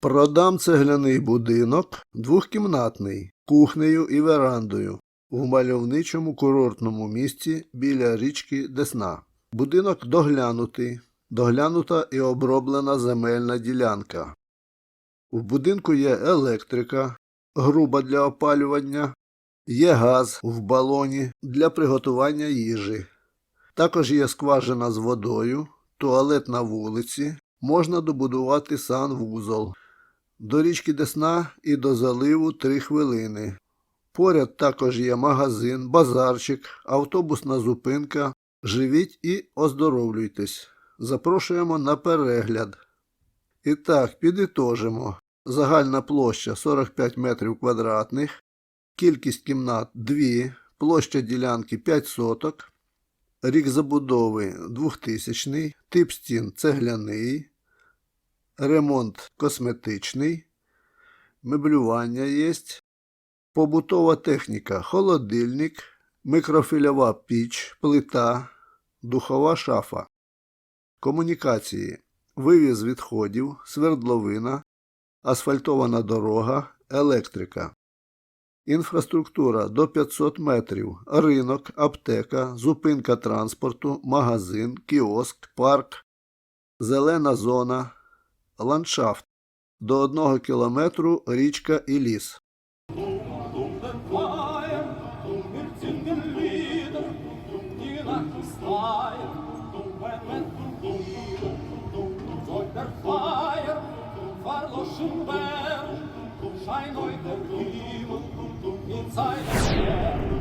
Продам цегляний будинок двохкімнатний, кухнею і верандою у мальовничому курортному місці біля річки Десна. Будинок доглянутий, доглянута і оброблена земельна ділянка. В будинку є електрика, груба для опалювання, є газ в балоні для приготування їжі. Також є скважина з водою, туалет на вулиці, можна добудувати санвузол. До річки Десна і до заливу 3 хвилини. Поряд також є магазин, базарчик, автобусна зупинка. Живіть і оздоровлюйтесь. Запрошуємо на перегляд. І так, підітожимо. Загальна площа 45 метрів квадратних, кількість кімнат 2, площа ділянки 5 соток, рік забудови 2000, тип стін цегляний, ремонт косметичний, меблювання є, побутова техніка, холодильник, микрофільова піч, плита, духова шафа, комунікації, вивіз відходів, свердловина, асфальтована дорога, електрика. Інфраструктура до 500 метрів, ринок, аптека, зупинка транспорту, магазин, кіоск, парк, зелена зона, ландшафт до одного кілометру річка і ліс. Scheinoi der Himmel, in seiner Sterne.